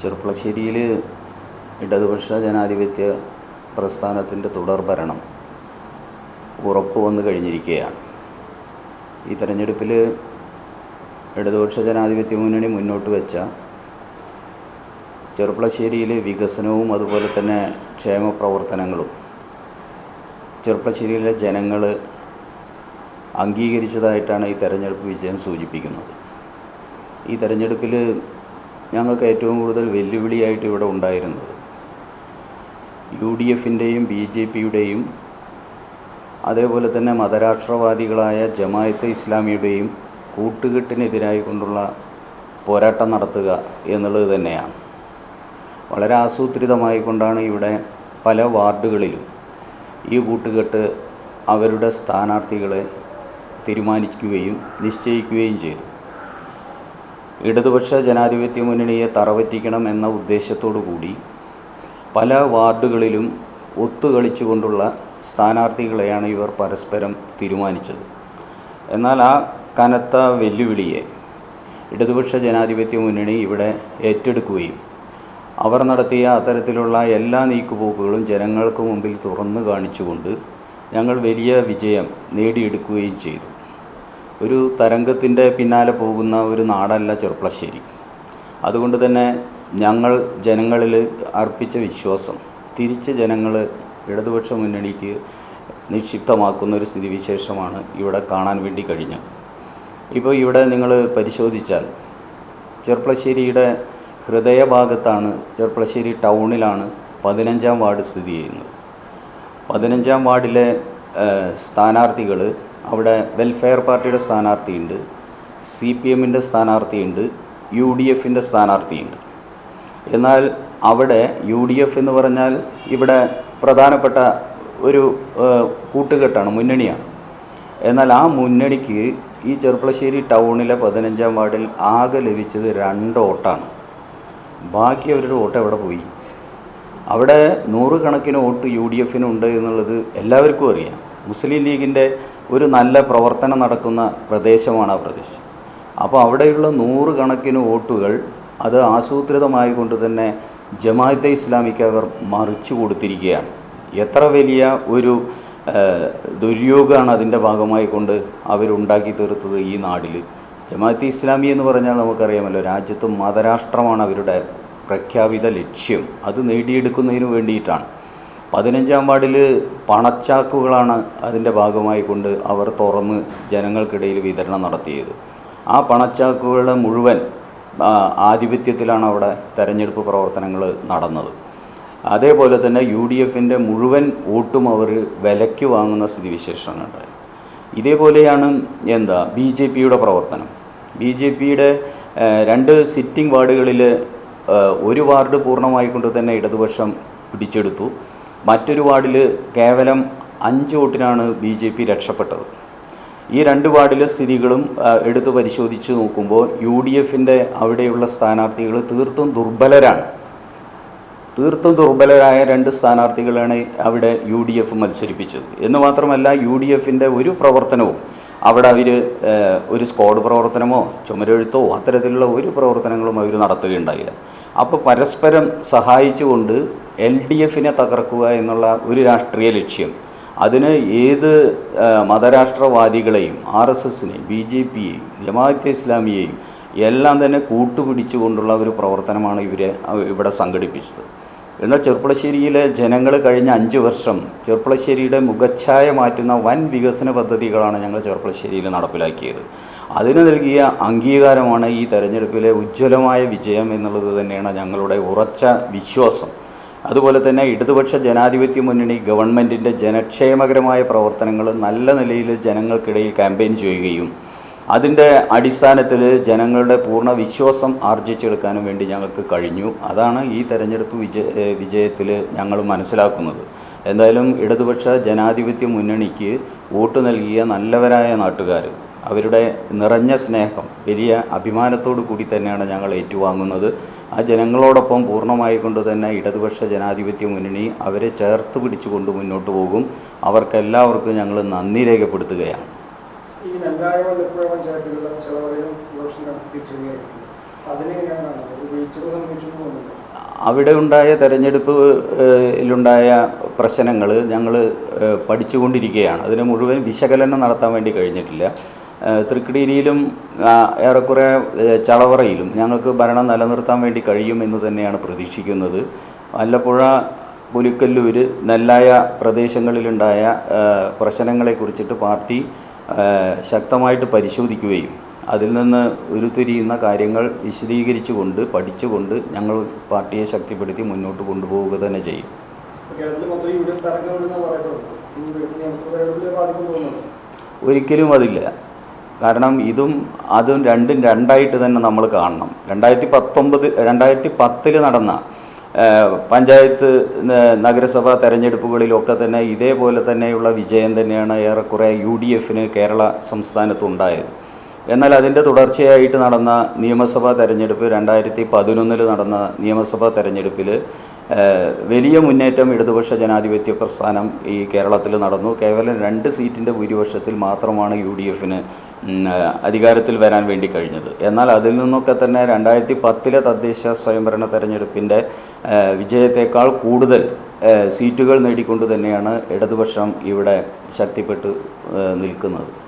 ചെറുപ്പളശ്ശേരിയിൽ ഇടതുപക്ഷ ജനാധിപത്യ പ്രസ്ഥാനത്തിന്റെ തുടർ ഭരണം ഉറപ്പ് വന്നു കഴിഞ്ഞിരിക്കുകയാണ്. ഈ തെരഞ്ഞെടുപ്പിൽ ഇടതുപക്ഷ ജനാധിപത്യ മുന്നണി മുന്നോട്ട് വെച്ച ചെറുപ്പളശ്ശേരിയിൽ വികസനവും അതുപോലെ തന്നെ ക്ഷേമ പ്രവർത്തനങ്ങളും ചെറുപ്പളശ്ശേരിയിലെ ജനങ്ങൾ അംഗീകരിച്ചതായിട്ടാണ് ഈ തെരഞ്ഞെടുപ്പ് വിജയം സൂചിപ്പിക്കുന്നത്. ഈ തെരഞ്ഞെടുപ്പിൽ ഞങ്ങൾക്ക് ഏറ്റവും കൂടുതൽ വെല്ലുവിളിയായിട്ട് ഇവിടെ ഉണ്ടായിരുന്നത്. യു ഡി എഫിന്റെയും ബി ജെ പിയുടെയും അതേപോലെ തന്നെ മതരാഷ്ട്രവാദികളായ ജമായത്ത് ഇസ്ലാമിയുടെയും കൂട്ടുകെട്ടിനെതിരായി കൊണ്ടുള്ള പോരാട്ടം നടത്തുക എന്നുള്ളത് തന്നെയാണ്. വളരെ ആസൂത്രിതമായി കൊണ്ടാണ് ഇവിടെ പല വാർഡുകളിലും ഈ കൂട്ടുകെട്ട് അവരുടെ സ്ഥാനാർത്ഥികളെ തീരുമാനിക്കുകയും നിശ്ചയിക്കുകയും ചെയ്തു ഇടതുപക്ഷ ജനാധിപത്യ മുന്നണിയെ തറവറ്റിക്കണം എന്ന ഉദ്ദേശത്തോടു കൂടി പല വാർഡുകളിലും ഒത്തുകളിച്ചുകൊണ്ടുള്ള സ്ഥാനാർത്ഥികളെയാണ് ഇവർ പരസ്പരം തീരുമാനിച്ചത്. എന്നാൽ ആ കനത്ത വെല്ലുവിളിയെ ഇടതുപക്ഷ ജനാധിപത്യ മുന്നണി ഇവിടെ ഏറ്റെടുക്കുകയും അവർ നടത്തിയ അത്തരത്തിലുള്ള എല്ലാ നീക്കുപോക്കുകളും ജനങ്ങൾക്ക് മുമ്പിൽ തുറന്നു കാണിച്ചുകൊണ്ട് ഞങ്ങൾ വലിയ വിജയം നേടിയെടുക്കുകയും ചെയ്തു. ഒരു തരംഗത്തിന്റെ പിന്നാലെ പോകുന്ന ഒരു നാടല്ല ചെറുപ്പളശ്ശേരി. അതുകൊണ്ട് തന്നെ ഞങ്ങൾ ജനങ്ങളിൽ അർപ്പിച്ച വിശ്വാസം തിരിച്ച് ജനങ്ങൾ ഇടതുപക്ഷ മുന്നണിക്ക് നിക്ഷിപ്തമാക്കുന്ന ഒരു സ്ഥിതിവിശേഷമാണ് ഇവിടെ കാണാൻ വേണ്ടി കഴിഞ്ഞത് ഇപ്പോൾ ഇവിടെ നിങ്ങൾ പരിശോധിച്ചാൽ ചെർപ്പളശ്ശേരിയുടെ ഹൃദയഭാഗത്താണ് ചെർപ്പളശ്ശേരി ടൗണിലാണ് പതിനഞ്ചാം വാർഡ് സ്ഥിതി ചെയ്യുന്നത്. പതിനഞ്ചാം വാർഡിലെ സ്ഥാനാർത്ഥികൾ അവിടെ വെൽഫെയർ പാർട്ടിയുടെ സ്ഥാനാർത്ഥിയുണ്ട് സി പി എമ്മിന്റെ സ്ഥാനാർത്ഥിയുണ്ട് യു ഡി എഫിന്റെ സ്ഥാനാർത്ഥിയുണ്ട്. എന്നാൽ അവിടെ യു ഡി എഫ് എന്ന് പറഞ്ഞാൽ ഇവിടെ പ്രധാനപ്പെട്ട ഒരു കൂട്ടുകെട്ടാണ് മുന്നണിയാണ്. എന്നാൽ ആ മുന്നണിക്ക് ഈ ചെറുപ്പളശ്ശേരി ടൗണിലെ പതിനഞ്ചാം വാർഡിൽ ആകെ ലഭിച്ചത് രണ്ട് വോട്ടാണ്. ബാക്കി അവരുടെ വോട്ട് എവിടെ പോയി? അവിടെ നൂറുകണക്കിന് വോട്ട് യു ഡി എഫിനുണ്ട് എന്നുള്ളത് എല്ലാവർക്കും അറിയാം. മുസ്ലിം ലീഗിന്റെ ഒരു നല്ല പ്രവർത്തനം നടക്കുന്ന പ്രദേശമാണ് ആ പ്രദേശം. അപ്പോൾ അവിടെയുള്ള നൂറുകണക്കിന് വോട്ടുകൾ അത് ആസൂത്രിതമായി കൊണ്ട് തന്നെ ജമാഅത്തെ ഇസ്ലാമിക്ക് അവർ മറിച്ചു കൊടുത്തിരിക്കുകയാണ്. എത്ര വലിയ ഒരു ദുര്യോഗമാണ് അതിന്റെ ഭാഗമായി കൊണ്ട് അവരുണ്ടാക്കി തീർത്തത് ഈ നാടിൽ. ജമാഅത്തെ ഇസ്ലാമി എന്ന് പറഞ്ഞാൽ നമുക്കറിയാമല്ലോ രാജ്യത്ത് മതരാഷ്ട്രമാണ് അവരുടെ പ്രഖ്യാപിത ലക്ഷ്യം. അത് നേടിയെടുക്കുന്നതിന് വേണ്ടിയിട്ടാണ്. പതിനഞ്ചാം വാർഡിൽ പണച്ചാക്കുകളാണ് അതിന്റെ ഭാഗമായി കൊണ്ട് അവർ തുറന്ന് ജനങ്ങൾക്കിടയിൽ വിതരണം നടത്തിയത്. ആ പണച്ചാക്കുകളുടെ മുഴുവൻ ആധിപത്യത്തിലാണ് അവിടെ തെരഞ്ഞെടുപ്പ് പ്രവർത്തനങ്ങൾ നടന്നത്. അതേപോലെ തന്നെ യു ഡി എഫിന്റെ മുഴുവൻ വോട്ടും അവർ വിലയ്ക്ക് വാങ്ങുന്ന സ്ഥിതിവിശേഷങ്ങളുണ്ട് ഇതേപോലെയാണ് എന്താ ബി ജെ പിയുടെ പ്രവർത്തനം. ബി ജെ പിയുടെ രണ്ട് സിറ്റിംഗ് വാർഡുകളിൽ ഒരു വാർഡ് പൂർണമായിക്കൊണ്ട് തന്നെ ഇടതുപക്ഷം പിടിച്ചെടുത്തു. മറ്റൊരു വാർഡിൽ കേവലം അഞ്ച് വോട്ടിനാണ് ബി ജെ പി രക്ഷപ്പെട്ടത്. ഈ രണ്ട് വാർഡിലെ സ്ഥിതികളും എടുത്തു പരിശോധിച്ച് നോക്കുമ്പോൾ യു ഡി എഫിന്റെ അവിടെയുള്ള സ്ഥാനാർത്ഥികൾ തീർത്തും ദുർബലരാണ്. തീർത്തും ദുർബലരായ രണ്ട് സ്ഥാനാർത്ഥികളാണ് അവിടെ യു ഡി എഫ് മത്സരിപ്പിച്ചത്. എന്ന് മാത്രമല്ല യു ഡി എഫിന്റെ ഒരു പ്രവർത്തനവും അവിടെ അവർ ഒരു സ്ക്വാഡ് പ്രവർത്തനമോ ചുമരെഴുത്തോ അത്തരത്തിലുള്ള ഒരു പ്രവർത്തനങ്ങളും അവർ നടത്തുകയുണ്ടായില്ല. അപ്പോൾ പരസ്പരം സഹായിച്ചുകൊണ്ട് എൽ ഡി എഫിനെ തകർക്കുക എന്നുള്ള ഒരു രാഷ്ട്രീയ ലക്ഷ്യം. അതിന് ഏത് മതരാഷ്ട്രവാദികളെയും ആർ എസ് എസിനെയും ബി ജെ പിയെയും ജമാഅത്തെ ഇസ്ലാമിയെയും എല്ലാം തന്നെ കൂട്ടുപിടിച്ചുകൊണ്ടുള്ള ഒരു പ്രവർത്തനമാണ് ഇവരെ ഇവിടെ സംഘടിപ്പിച്ചത്. എന്നാൽ ചെർപ്പളശ്ശേരിയിലെ ജനങ്ങൾ കഴിഞ്ഞ അഞ്ച് വർഷം ചെർപ്പളശ്ശേരിയുടെ മുഖച്ഛായ മാറ്റുന്ന വൻ വികസന പദ്ധതികളാണ് ഞങ്ങൾ ചെർപ്പളശ്ശേരിയിൽ നടപ്പിലാക്കിയത്. അതിന് നൽകിയ അംഗീകാരമാണ് ഈ തെരഞ്ഞെടുപ്പിലെ ഉജ്ജ്വലമായ വിജയം എന്നുള്ളത് തന്നെയാണ് ഞങ്ങളുടെ ഉറച്ച വിശ്വാസം. അതുപോലെ തന്നെ ഇടതുപക്ഷ ജനാധിപത്യ മുന്നണി ഗവൺമെന്റിന്റെ ജനക്ഷേമകരമായ പ്രവർത്തനങ്ങൾ നല്ല നിലയിൽ ജനങ്ങൾക്കിടയിൽ ക്യാമ്പയിൻ ചെയ്യുകയും അതിന്റെ അടിസ്ഥാനത്തിൽ ജനങ്ങളുടെ പൂർണ വിശ്വാസം ആർജിച്ചെടുക്കാനും വേണ്ടി ഞങ്ങൾക്ക് കഴിഞ്ഞു. അതാണ് ഈ തെരഞ്ഞെടുപ്പ് വിജയ വിജയത്തിൽ ഞങ്ങൾ മനസ്സിലാക്കുന്നത്. എന്തായാലും ഇടതുപക്ഷ ജനാധിപത്യ മുന്നണിക്ക് വോട്ട് നൽകിയ നല്ലവരായ നാട്ടുകാർ അവരുടെ നിറഞ്ഞ സ്നേഹം വലിയ അഭിമാനത്തോടു കൂടി തന്നെയാണ് ഞങ്ങൾ ഏറ്റുവാങ്ങുന്നത്. ആ ജനങ്ങളോടൊപ്പം പൂർണമായി കൊണ്ട് തന്നെ ഇടതുപക്ഷ ജനാധിപത്യ മുന്നണി അവരെ ചേർത്ത് പിടിച്ചുകൊണ്ട് മുന്നോട്ട് പോകും. അവർക്കെല്ലാവർക്കും ഞങ്ങൾ നന്ദി രേഖപ്പെടുത്തുകയാണ്. ഈ നെല്ലായ വല്ലപ്പുഴ പഞ്ചായത്തുകളിലും ചിലവരെയും ഇലക്ഷൻ നടത്തി തിരിച്ചറിയായിരിക്കും അതിനെങ്ങനെയാണ് ഒരു വീഴ്ചകൾ സംഭവിച്ചു തോന്നുന്നില്ല. അവിടെ ഉണ്ടായ തെരഞ്ഞെടുപ്പിലുണ്ടായ പ്രശ്നങ്ങൾ ഞങ്ങൾ പഠിച്ചുകൊണ്ടിരിക്കുകയാണ് അതിന് മുഴുവൻ വിശകലനം നടത്താൻ വേണ്ടി കഴിഞ്ഞിട്ടില്ല. തൃക്കടിയിലും ഏറെക്കുറെ ചളവറയിലും ഞങ്ങൾക്ക് ഭരണം നിലനിർത്താൻ വേണ്ടി കഴിയുമെന്ന് തന്നെയാണ് പ്രതീക്ഷിക്കുന്നത്. ആലപ്പുഴ പുലിക്കല്ലൂർ നെല്ലായ പ്രദേശങ്ങളിലുണ്ടായ പ്രശ്നങ്ങളെക്കുറിച്ചിട്ട് പാർട്ടി ശക്തമായിട്ട് പരിശോധിക്കുകയും അതിൽ നിന്ന് ഉരുത്തിരിയുന്ന കാര്യങ്ങൾ വിശദീകരിച്ചുകൊണ്ട് പഠിച്ചുകൊണ്ട് ഞങ്ങൾ പാർട്ടിയെ ശക്തിപ്പെടുത്തി മുന്നോട്ട് കൊണ്ടുപോവുക തന്നെ ചെയ്യും. ഒരിക്കലും അതില്ല. കാരണം ഇതും അതും രണ്ടും രണ്ടായിട്ട് തന്നെ നമ്മൾ കാണണം. രണ്ടായിരത്തി പത്തൊമ്പത് രണ്ടായിരത്തി പത്തിൽ നടന്ന പഞ്ചായത്ത് നഗരസഭാ തെരഞ്ഞെടുപ്പുകളിലൊക്കെ തന്നെ ഇതേപോലെ തന്നെയുള്ള വിജയം തന്നെയാണ് ഏറെക്കുറെ യു ഡി എഫിന് കേരള സംസ്ഥാനത്തുണ്ടായത് എന്നാൽ അതിന്റെ തുടർച്ചയായിട്ട് നടന്ന നിയമസഭാ തെരഞ്ഞെടുപ്പ് രണ്ടായിരത്തി പതിനൊന്നിൽ നടന്ന നിയമസഭാ തെരഞ്ഞെടുപ്പിൽ വലിയ മുന്നേറ്റം ഇടതുപക്ഷ ജനാധിപത്യ പ്രസ്ഥാനം ഈ കേരളത്തിൽ നടന്നു. കേവലം രണ്ട് സീറ്റിന്റെ ഭൂരിപക്ഷത്തിൽ മാത്രമാണ് യു ഡി എഫിന് അധികാരത്തിൽ വരാൻ വേണ്ടി കഴിഞ്ഞത്. എന്നാൽ അതിൽ നിന്നൊക്കെ തന്നെ രണ്ടായിരത്തി പത്തിലെ തദ്ദേശ സ്വയംഭരണ തെരഞ്ഞെടുപ്പിന്റെ വിജയത്തേക്കാൾ കൂടുതൽ സീറ്റുകൾ നേടിക്കൊണ്ട് തന്നെയാണ് ഇടതുപക്ഷം ഇവിടെ ശക്തിപ്പെട്ട് നിൽക്കുന്നത്.